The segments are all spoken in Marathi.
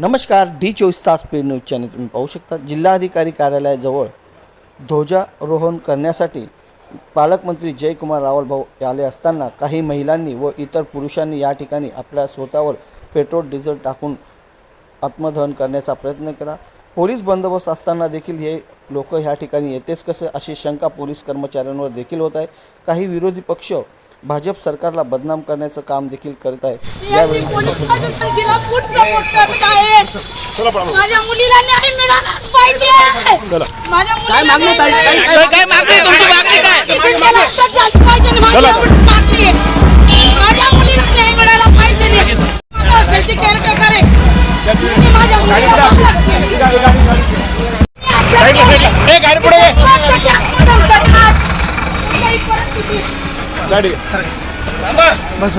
नमस्कार डी चोवीस तास पेड न्यूज चॅनल तुम्ही पाहू शकता. जिल्हाधिकारी कार्यालयाजवळ ध्वजारोहण करण्यासाठी पालकमंत्री जयकुमार रावल भाऊ आले असताना काही महिलांनी व इतर पुरुषांनी या ठिकाणी आपल्या स्वतःवर पेट्रोल डिझेल टाकून आत्मदहन करण्याचा प्रयत्न केला. पोलीस बंदोबस्त असताना देखील हे लोक ह्या ठिकाणी येतेच कसे अशी शंका पोलीस कर्मचाऱ्यांवर देखील होत आहे. काही विरोधी पक्ष भाजप सरकारला बदनाम करण्याचं काम देखील करत आहे यांनी पोलीस प्रशासनाला फूट सपोर्ट करत आहे माझ्या मुलीला न्याय मिळालाच पाहिजे माझ्या मुलीला न्याय मिळाला काय मागणी आहे? तुमची मागणी काय स्टेशनच्या लक्षात झाली पाहिजे आणि माझी एवढीच मागणी आहे माझ्या मुलीला न्याय मिळाला पाहिजे नाही. माझ्या हॉस्टेलची केअरटेकर आहे तिने माझ्या मुलीला मारहाण केली. ए, गाडी पुढे घे. कोणत्या आत्मदहन करणार? कोणत्याही परिस्थितीत गाडी.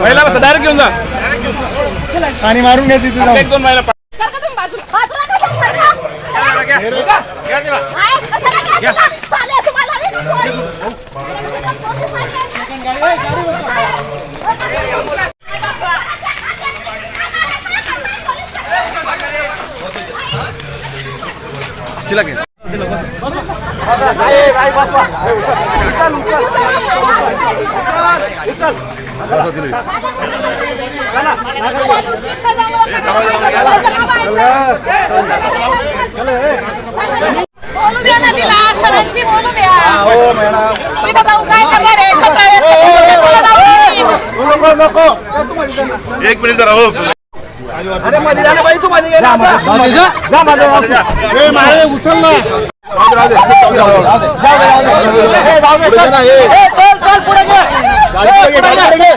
महिला बसा डायरेक्ट घेऊन जा. आणि मारून घ्या तिथे एक दोन महिला सरका बोलू द्या ना तिला बोलू द्या तिथं जाऊन काय करणार आहे एक मिनिट जरा हो अरे मध्ये झालं पाहिजे तू मध्ये गेला उचल ना दे, दे. दे दे दे.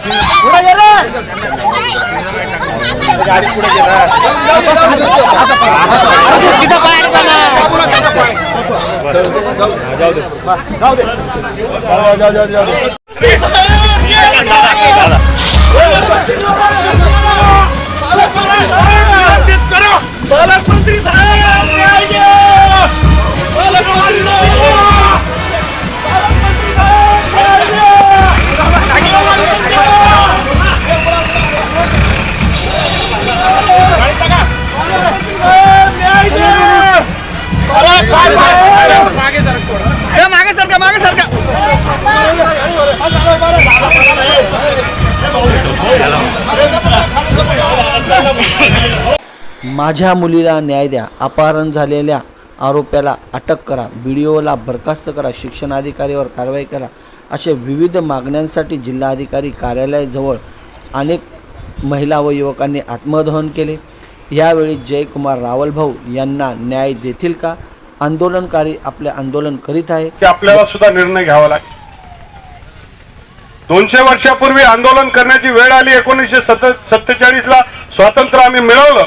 गाडी पुढे. जाऊ दे जाऊ जाऊ माझ्या मुलीला न्याय द्या. अपहरण झालेल्या आरोप्याला अटक करा. व्हिडिओला बरखास्त करा. शिक्षणाधिकारीवर कारवाई करा. अशा विविध मागण्यांसाठी जिल्हाधिकारी कार्यालयाजवळ अनेक महिला व युवकांनी आत्मदहन केले. यावेळी जयकुमार रावल भाऊ यांना न्याय देतील का? आंदोलनकारी आपले आंदोलन करीत आहे. आपल्याला सुद्धा निर्णय घ्यावा लागेल. दोनशे वर्षापूर्वी आंदोलन करण्याची वेळ आली. एकोणीसशे सत्तेचाळीस ला स्वातंत्र्य आम्ही मिळवलं.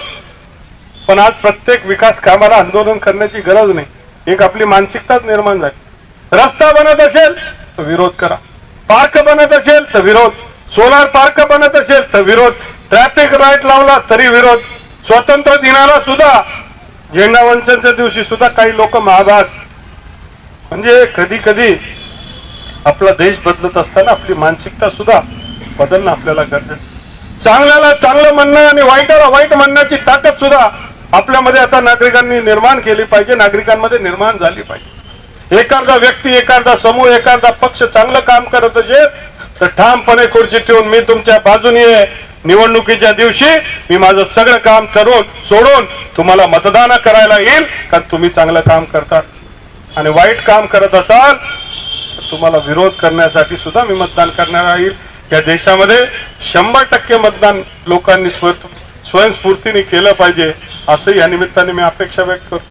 पण आज प्रत्येक विकास कामाला आंदोलन करण्याची गरज नाही. एक आपली मानसिकताच निर्माण झाली. रस्ता बनत असेल तर विरोध करा. पार्क बनत असेल तर विरोध. सोलार पार्क बनत असेल तर विरोध. ट्रॅफिक लाइट लावला तरी विरोध. स्वातंत्र्य दिनाला सुद्धा झेंडा वंचनच्या दिवशी सुद्धा काही लोक महाभाग म्हणजे कधी कधी आपला देश बदलत असताना आपली मानसिकता सुद्धा बदलणं आपल्याला गरजेचं चांगल्याला चांगलं म्हणणं आणि वाईटाला वाईट म्हणण्याची ताकद सुद्धा आपल्यामध्ये आता नागरिकांनी निर्माण केली पाहिजे नागरिकांमध्ये निर्माण झाली पाहिजे. एखादा व्यक्ती एखादा समूह एखादा पक्ष चांगलं काम करत असेल तर ठामपणे खुर्ची ठेवून मी तुमच्या बाजूने निवडणुकीच्या दिवशी मी माझं सगळं काम करून सोडून तुम्हाला मतदान करायला येईल कारण तुम्ही चांगलं काम करतात आणि वाईट काम करत असाल तर तुम्हाला विरोध करण्यासाठी सुद्धा मी मतदान करणार येईल या देशामध्ये शंभर टक्के मतदान लोकांनी स्व- स्वयंस्फूर्तीने केलं पाहिजे असं या निमित्ताने मी अपेक्षा व्यक्त करतो.